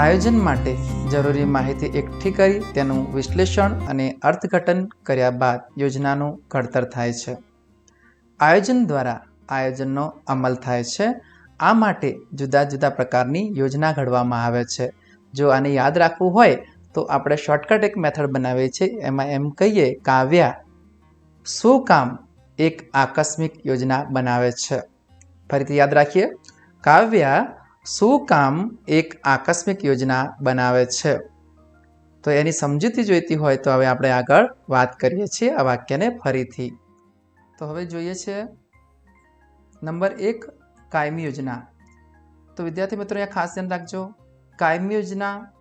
આયોજન માટે જરૂરી માહિતી એકઠી કરી તેનું વિશ્લેષણ અને અર્થઘટન કર્યા બાદ યોજનાનું ઘડતર થાય છે. આયોજન દ્વારા આયોજનનો અમલ થાય છે. આ માટે જુદા જુદા પ્રકારની યોજના ઘડવામાં આવે છે. જો આને યાદ રાખવું હોય તો આપણે શોર્ટકટ એક મેથડ બનાવીએ છીએ. એમાં એમ કહીએ, કાવ્યા શું કામ એક આકસ્મિક યોજના બનાવે છે? ફરીથી યાદ રાખીએ. કાવ્યા શું કામ એક આકસ્મિક યોજના બનાવે છે? તો એની સમજૂતી જોઈતી હોય તો હવે આપણે આગળ વાત કરીએ છીએ આ વાક્યને ફરીથી. તો હવે જોઈએ છે નંબર એક, કાયમી યોજના. તો વિદ્યાર્થી મિત્રો, અહીંયા ખાસ ધ્યાન રાખજો. કાયમી યોજના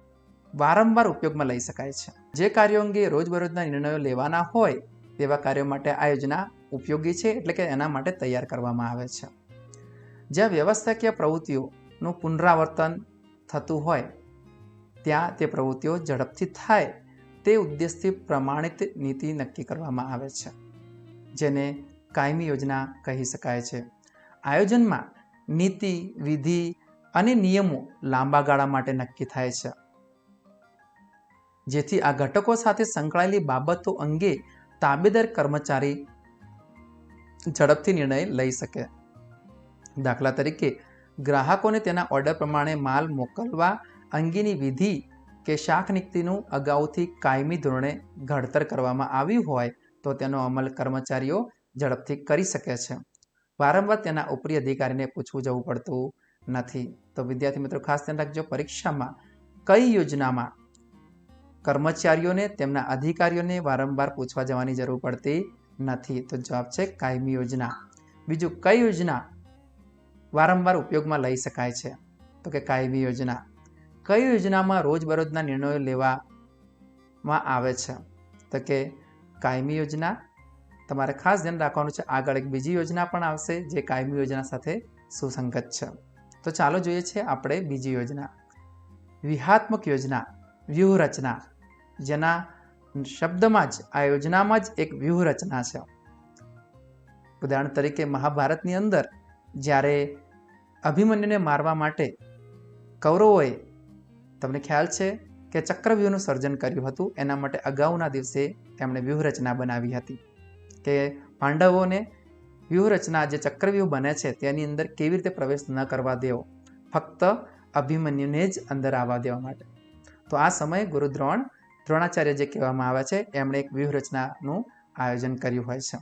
વારંવાર ઉપયોગમાં લઈ શકાય છે. જે કાર્યો અંગે રોજબરોજના નિર્ણયો લેવાના હોય તેવા કાર્યો માટે આ યોજના ઉપયોગી છે, એટલે કે એના માટે તૈયાર કરવામાં આવે છે. જ્યાં વ્યવસ્થાકીય પ્રવૃત્તિઓનું પુનરાવર્તન થતું હોય, ત્યાં તે પ્રવૃત્તિઓ ઝડપથી થાય, તે ઉદ્દેશથી પ્રમાણિત નીતિ નક્કી કરવામાં આવે છે, જેને કાયમી યોજના કહી શકાય છે. આયોજનમાં નીતિ, વિધિ અને નિયમો લાંબા ગાળા માટે નક્કી થાય છે. જેથી આ ઘટકો સાથે સંકળાયેલી બાબતો અંગે તાબેદાર કર્મચારી ઝડપથી નિર્ણય લઈ શકે. દાખલા તરીકે ગ્રાહકોને તેના ઓર્ડર પ્રમાણે માલ મોકલવા અંગેની વિધિ કે શાક નીતિનું અગાઉથી કાયમી ધોરણે ઘડતર કરવામાં આવ્યું હોય તો તેનો અમલ કર્મચારીઓ ઝડપથી કરી શકે છે. વારંવાર તેના ઉપરી અધિકારીને પૂછવું જવું પડતું નથી. તો વિદ્યાર્થી મિત્રો, ખાસ ધ્યાન રાખજો, પરીક્ષામાં કઈ યોજનામાં કર્મચારીઓને, તેમના અધિકારીઓને વારંવાર પૂછવા જવાની જરૂર પડતી નથી. તો જવાબ છે, કાયમી યોજના. બીજું, કઈ યોજના વારંવાર ઉપયોગમાં લઈ શકાય છે. તો કે કાયમી યોજના. કઈ યોજનામાં રોજબરોજના નિર્ણયો લેવામાં આવે છે? તો કે કાયમી યોજના. તમારે ખાસ ધ્યાન રાખવાનું છે, આગળ એક બીજી યોજના પણ આવશે, જે કાયમી યોજના સાથે સુસંગત છે. તો ચાલો જોઈએ છે આપણે બીજી યોજના. વ્યૂહાત્મક યોજના, વ્યૂહરચના. જેના શબ્દમાં જ, આ યોજનામાં જ એક વ્યૂહરચના છે. ઉદાહરણ તરીકે, મહાભારતની અંદર જ્યારે અભિમન્યુને મારવા માટે કૌરવોએ તમને ખ્યાલ છે કે ચક્રવ્યૂહનું સર્જન કર્યું હતું, એના માટે અગાઉના દિવસે એમણે વ્યૂહરચના બનાવી હતી કે પાંડવોને વ્યૂહરચના જે ચક્રવ્યૂહ બને છે, તેની અંદર કેવી રીતે પ્રવેશ ન કરવા દેવો, ફક્ત અભિમન્યુને જ અંદર આવવા દેવા માટે. તો આ સમયે ગુરુ દ્રોણ, દ્રોણાચાર્ય જે કહેવામાં આવે છે, એમણે એક વ્યૂહરચનાનું આયોજન કર્યું હોય છે.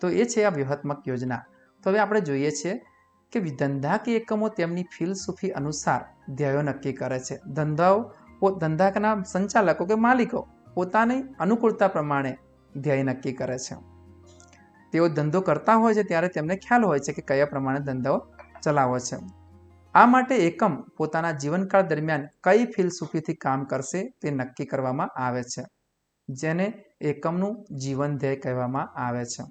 તો એ છે આ વ્યૂહાત્મક યોજના. તો હવે આપણે જોઈએ છીએ કે ધંધાકીય એકમો તેમની ફિલસૂફી અનુસાર ધ્યેયો નક્કી કરે છે. ધંધાઓ ધંધાના સંચાલકો કે માલિકો પોતાની અનુકૂળતા પ્રમાણે ધ્યેય નક્કી કરે છે. તેઓ ધંધો કરતા હોય છે ત્યારે તેમને ખ્યાલ હોય છે કે કયા પ્રમાણે ધંધો ચલાવો છે. આ માટે એકમ પોતાના જીવનકાળ દરમિયાન કઈ ફિલસૂફીથી કામ કરશે તે નક્કી કરવામાં આવે છે, જેને એકમનું જીવન ધ્યેય કહેવામાં આવે છે.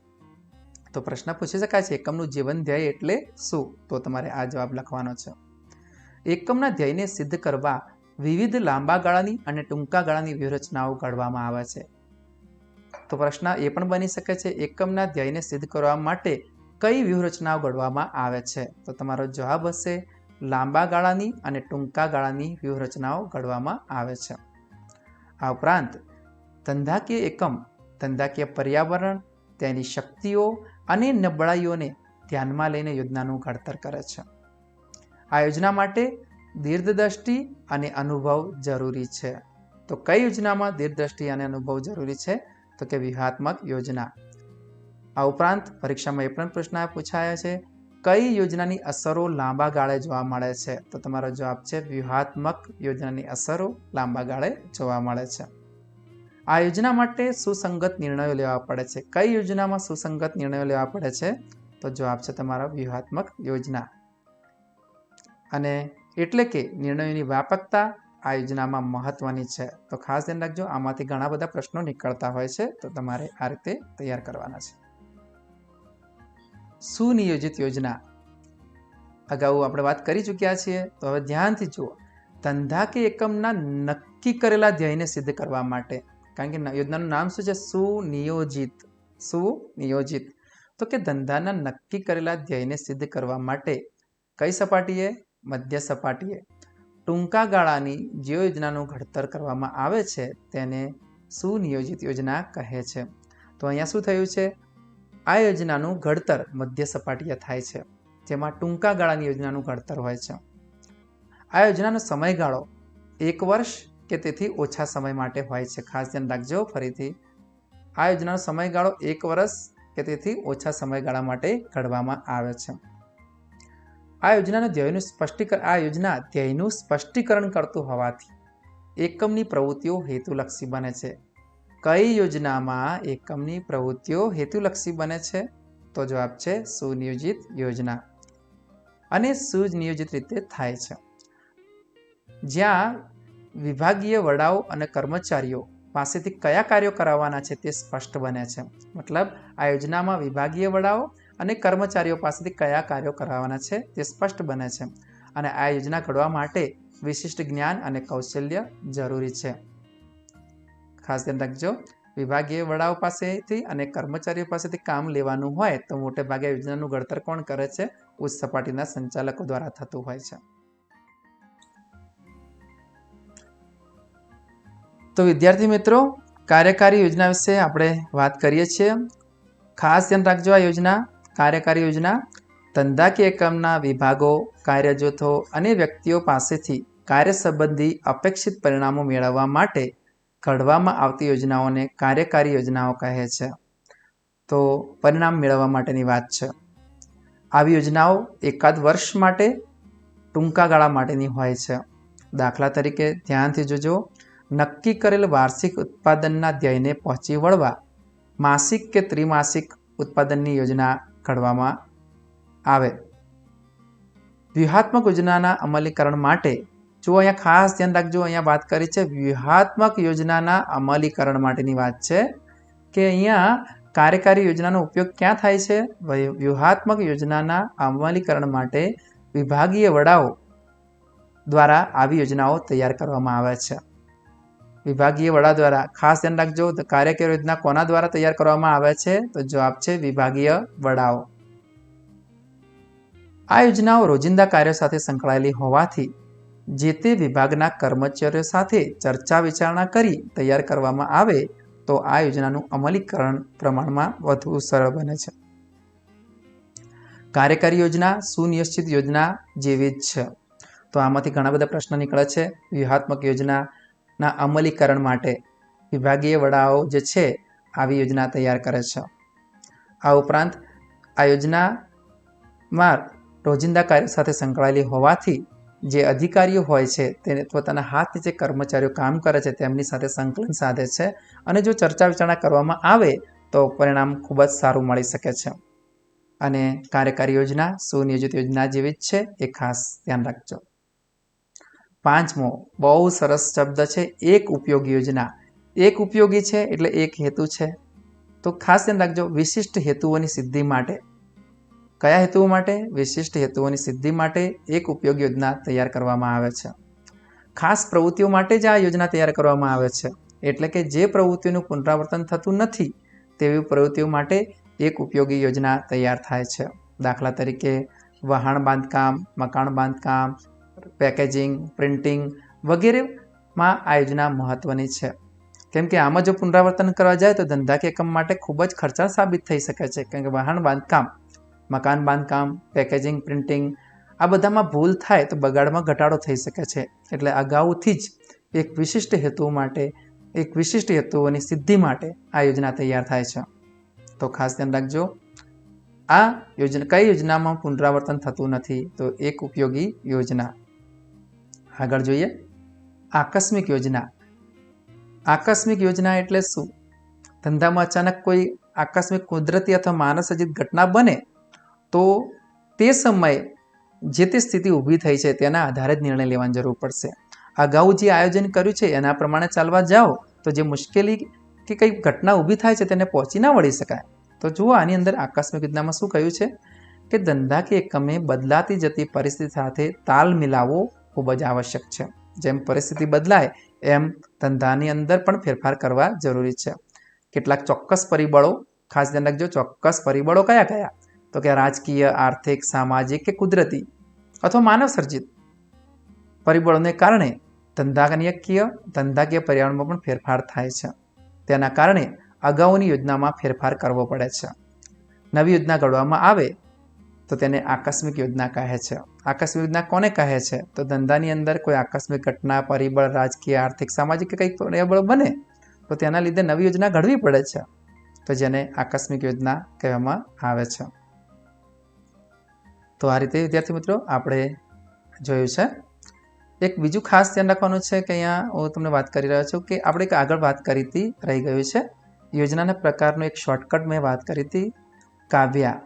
તો પ્રશ્ન પૂછી શકાય છે, એકમનું જીવન ધ્યેય એટલે શું? તો તમારે આ જવાબ લખવાનો છે. એકમના ધ્યેયને સિદ્ધ કરવા વિવિધ લાંબા ગાળાની અને ટૂંકા ગાળાની વ્યૂહરચનાઓ ઘડવામાં આવે છે. તો પ્રશ્ન એ પણ બની શકે છે, એકમના ધ્યેયને સિદ્ધ કરવા માટે કઈ વ્યૂહરચનાઓ ઘડવામાં આવે છે? તો તમારો જવાબ હશે, લાંબા ગાળાની અને ટૂંકા ગાળાની વ્યૂહરચનાઓ ઘડવામાં આવે છે. આ ઉપરાંત ધંધાકીય એકમ, ધંધાકીય પર્યાવરણ, તેની શક્તિઓ અને નબળાઈઓને ધ્યાનમાં લઈને યોજનાનું ઘડતર કરે છે. આ યોજના માટે દીર્ઘદ્રષ્ટિ અને અનુભવ જરૂરી છે. તો કઈ યોજનામાં દીર્ઘદ્રષ્ટિ અને અનુભવ જરૂરી છે? તો કે વ્યૂહાત્મક યોજના. આ ઉપરાંત પરીક્ષામાં એ પણ પ્રશ્ન પૂછાયા છે, કઈ યોજનાની અસરો લાંબા ગાળે જોવા મળે છે? તો તમારો જવાબ છે વ્યૂહાત્મક યોજનાની અસરો લાંબા ગાળે જોવા મળે છે. આ યોજના માટે સુસંગત નિર્ણયો લેવા પડે છે. કઈ યોજનામાં સુસંગત નિર્ણયો લેવા પડે છે? તો જવાબ છે તમારો વ્યૂહાત્મક યોજના. અને એટલે કે નિર્ણયોની વ્યાપકતા આ યોજનામાં મહત્વની છે. તો ખાસ ધ્યાન રાખજો, આમાંથી ઘણા બધા પ્રશ્નો નીકળતા હોય છે, તો તમારે આ રીતે તૈયાર કરવાના છે. સુનિયોજિત યોજના. અગાઉ આપણે વાત કરી ચૂક્યા છીએ, તો હવે ધ્યાનથી જુઓ. ધંધા કે એકમના નક્કી કરેલા ધ્યેયને સિદ્ધ કરવા માટે કારણ કે યોજનાનું નામ શું છે? સુનિયોજિત. સુનિયોજિત. તો કે ધંધાના નક્કી કરેલા ધ્યેયને સિદ્ધ કરવા માટે કઈ સપાટીએ? મધ્ય સપાટીએ. ટૂંકા ગાળાની જે યોજનાનું ઘડતર કરવામાં આવે છે તેને સુનિયોજિત યોજના કહે છે. તો અહીંયા શું થયું છે? આ યોજનાનું ઘડતર મધ્ય સપાટીએ થાય છે. જેમાં ટૂંકા ગાળાની યોજનાનું ઘડતર હોય છે. આ યોજનાનો સમયગાળો એક વર્ષ કે તેથી ઓછા સમય માટે હોય છે. ખાસ ધ્યાન રાખજો ફરીથી. આ યોજનાનો સમયગાળો એક વર્ષ કે તેથી ઓછા સમયગાળા માટે ઘડવામાં આવે છે. આ યોજનાનું ધ્યેયનું સ્પષ્ટીકરણ, આ યોજના ધ્યેયનું સ્પષ્ટીકરણ કરતું હોવાથી એકમની પ્રવૃત્તિઓ હેતુલક્ષી બને છે. કઈ યોજનામાં એકમની પ્રવૃત્તિઓ હેતુલક્ષી બને છે? તો જવાબ છે સુનિયોજિત યોજના. અને સુનિયોજિત રીતે થાય છે. જ્યાં વિભાગીય વડાઓ અને કર્મચારીઓ પાસેથી કયા કાર્યો કરાવવાના છે તે સ્પષ્ટ બને છે. મતલબ, આ યોજનામાં વિભાગીય વડાઓ અને કર્મચારીઓ પાસેથી કયા કાર્યો કરાવવાના છે તે સ્પષ્ટ બને છે અને આ યોજના ઘડવા માટે વિશિષ્ટ જ્ઞાન અને કૌશલ્ય જરૂરી છે. ખાસ ધ્યાન રાખજો, વિભાગીય વડાઓ પાસેથી અને કર્મચારીઓ પાસેથી કામ લેવાનું હોય તો મોટે ભાગે યોજનાનું ઘડતર કોણ કરે છે? ઉચ્ચ સપાટીના સંચાલકો દ્વારા થતું હોય છે. તો વિદ્યાર્થી મિત્રો, કાર્યકારી યોજના વિશે આપણે વાત કરીએ છીએ. ખાસ ધ્યાન રાખજો આ યોજના, કાર્યકારી યોજના. ધંધાકીય એકમના વિભાગો કાર્ય જૂથો અને વ્યક્તિઓ પાસેથી કાર્ય સંબંધી અપેક્ષિત પરિણામો મેળવવા માટે ઘડવામાં આવતી યોજનાઓને કાર્યકારી યોજનાઓ કહે છે. તો પરિણામ મેળવવા માટેની વાત છે. આવી યોજનાઓ એકાદ વર્ષ માટે ટૂંકા ગાળા માટેની હોય છે. દાખલા તરીકે ધ્યાનથી જોજો. નક્કી કરેલ વાર્ષિક ઉત્પાદનના ધ્યેયને પહોંચી વળવા માસિક કે ત્રિમાસિક ઉત્પાદનની યોજના ઘડવામાં આવે. વ્યૂહાત્મક યોજનાના અમલીકરણ માટે જો અહીંયા ખાસ ધ્યાન રાખજો, અહીંયા વાત કરી છે વ્યૂહાત્મક યોજનાના અમલીકરણ માટેની વાત છે કે અહીંયા કાર્યકારી યોજનાનો ઉપયોગ ક્યાં થાય છે? વ્યૂહાત્મક યોજનાના અમલીકરણ માટે વિભાગીય વડાઓ દ્વારા આવી યોજનાઓ તૈયાર કરવામાં આવે છે. વિભાગીય વડા દ્વારા ખાસ ધ્યાન રાખજો. કાર્યકર યોજના કોના દ્વારા તૈયાર કરવામાં આવે છે? તો જવાબ છે વિભાગીય વડાઓ. આ યોજનાઓ રોજિંદા કાર્યો સાથે સંકળાયેલી હોવાથી જે તે વિભાગના કર્મચારીઓ સાથે ચર્ચા વિચારણા કરી તૈયાર કરવામાં આવે, તો આ યોજનાનું અમલીકરણ પ્રમાણમાં વધુ સરળ બને છે. કાર્યકારી યોજના, સુનિશ્ચિત યોજના જેવી જ છે. તો આમાંથી ઘણા બધા પ્રશ્નો નીકળે છે. વ્યૂહાત્મક યોજનાના અમલીકરણ માટે વિભાગીય વડાઓ જે છે, આવી યોજના તૈયાર કરે છે. આ ઉપરાંત, આ યોજનામાં રોજિંદા કાર્ય સાથે સંકળાયેલી હોવાથી જે અધિકારીઓ હોય છે, તેને પોતાના હાથ નીચે કર્મચારીઓ કામ કરે છે, તેમની સાથે સંકલન સાધે છે અને જો ચર્ચા વિચારણા કરવામાં આવે, તો પરિણામ ખૂબ જ સારું મળી શકે છે. અને કાર્યકારી યોજના, સુનિયોજિત યોજના જેવી જ છે, એ ખાસ ધ્યાન રાખજો. પાંચમો, બહુ સરસ શબ્દ છે, એક ઉપયોગી યોજના. એક ઉપયોગી છે એટલે એક હેતુ છે. તો ખાસ ધ્યાન રાખજો, વિશિષ્ટ હેતુઓની સિદ્ધિ માટે. કયા હેતુઓ માટે? વિશિષ્ટ હેતુઓની સિદ્ધિ માટે એક ઉપયોગી યોજના તૈયાર કરવામાં આવે છે. ખાસ પ્રવૃત્તિઓ માટે જ આ યોજના તૈયાર કરવામાં આવે છે. એટલે કે જે પ્રવૃત્તિઓનું પુનરાવર્તન થતું નથી, તેવી પ્રવૃત્તિઓ માટે એક ઉપયોગી યોજના તૈયાર થાય છે. દાખલા તરીકે, વહાણ બાંધકામ, મકાન બાંધકામ પેકેજિંગ, પ્રિન્ટિંગ વગેરેમાં આ યોજના મહત્ત્વની છે. કેમ કે આમાં જો પુનરાવર્તન કરવા જાય તો ધંધાકીય એકમ માટે ખૂબ જ ખર્ચાળ સાબિત થઈ શકે છે. કેમ કે વાહન બાંધકામ, મકાન બાંધકામ, પેકેજિંગ, પ્રિન્ટિંગ આ બધામાં ભૂલ થાય તો બગાડમાં ઘટાડો થઈ શકે છે. એટલે અગાઉથી જ એક વિશિષ્ટ હેતુઓ માટે, એક વિશિષ્ટ હેતુઓની સિદ્ધિ માટે આ યોજના તૈયાર થાય છે. તો ખાસ ધ્યાન રાખજો, આ યોજના, કઈ યોજનામાં પુનરાવર્તન થતું નથી તો એક ઉપયોગી યોજના. આગળ જોઈએ. આકસ્મિક યોજના. આકસ્મિક યોજના એટલે શું? ધંધામાં અચાનક કોઈ આકસ્મિક કુદરતી અથવા માનસજિત ઘટના બને, તો તે સમયે જે તે સ્થિતિ ઊભી થઈ છે તેના આધારે જ નિર્ણય લેવાની જરૂર પડશે. અગાઉ જે આયોજન કર્યું છે એના પ્રમાણે ચાલવા જાઓ, તો જે મુશ્કેલી કે કંઈ ઘટના ઊભી થાય છે તેને પહોંચી ના વળી શકાય. તો જુઓ આની અંદર આકસ્મિક યોજનામાં શું કહ્યું છે કે ધંધા કે એકમે બદલાતી જતી પરિસ્થિતિ સાથે તાલ મિલાવવો ખૂબ જ આવશ્યક છે. જેમ પરિસ્થિતિ બદલાય, એમ ધંધાની અંદર પણ ફેરફાર કરવા જરૂરી છે. કેટલાક ચોક્કસ પરિબળો, ખાસ ધ્યાન રાખજો, ચોક્કસ પરિબળો કયા કયા? તો કે રાજકીય, આર્થિક, સામાજિક કે કુદરતી? અથવા માનવ સર્જિત? પરિબળોને કારણે ધંધાકીય ધંધાકીય પર્યાવરણમાં પણ ફેરફાર થાય છે. તેના કારણે અગાઉની યોજનામાં ફેરફાર કરવો પડે છે. નવી યોજના ઘડવામાં આવે તો તેને આકસ્મિક યોજના કહે છે. આકસ્મિક યોજના કોને કહે છે? તો ધંધાની અંદર કોઈ આકસ્મિક ઘટના, પરિબળ, રાજકીય, આર્થિક, સામાજિક કે કંઈક પરિબળ બને, તો તેના લીધે નવી યોજના ઘડવી પડે છે. તો જેને આકસ્મિક યોજના કહેવામાં આવે છે. તો આ રીતે, વિદ્યાર્થી મિત્રો, આપણે જોયું છે. એક બીજું ખાસ ધ્યાન રાખવાનું છે કે અહીંયા હું તમને વાત કરી રહ્યો છું કે આપણે એક આગળ વાત કરી હતી રહી ગયું છે. યોજનાના પ્રકારનો એક શોર્ટકટ મેં વાત કરી હતી કાવ્યા.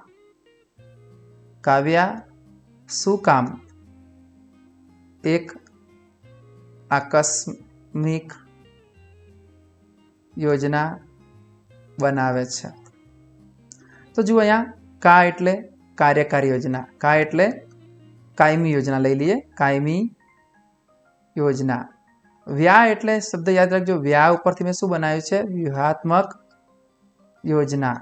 કાવ્યા શું કામ? એક આકસ્મિક યોજના બનાવે છે. તો જુઓ અહીંયા, કા એટલે કાર્યકારી યોજના, કા એટલે કાયમી યોજના લઈ લઈએ, કાયમી યોજના. વ્યા એટલે શબ્દ યાદ રાખજો, વ્યા ઉપરથી મેં શું બનાવ્યું છે? વ્યૂહાત્મક યોજના.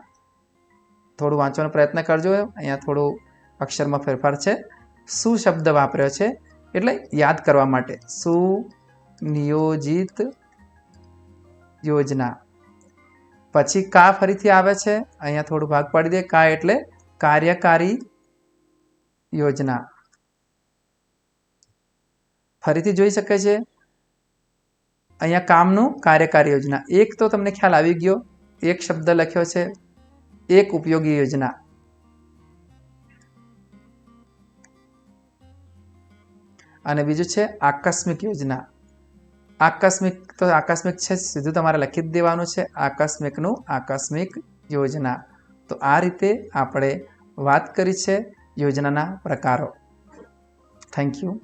થોડું વાંચવાનો પ્રયત્ન કરજો, અહીંયા થોડું અક્ષરમાં ફેરફાર છે. સુ શબ્દ વાપર્યો છે? એટલે યાદ કરવા માટે. સુનિયોજિત યોજના. પછી કા ફરીથી આવે છે? અહીંયા થોડું ભાગ પાડી દે. કા એટલે કાર્યકારી યોજના. ફરીથી જોઈ શકે છે? અહીંયા કામનું કાર્યકારી યોજના. એક તો તમને ખ્યાલ આવી ગયો. એક શબ્દ લખ્યો છે. એક ઉપયોગી યોજના. અને બીજું છે આકસ્મિક યોજના. આકસ્મિક તો આકસ્મિક છે સીધું તમારે લખી જ દેવાનું છે આકસ્મિકનું આકસ્મિક યોજના. તો આ રીતે આપણે વાત કરી છે યોજનાના પ્રકારો. Thank you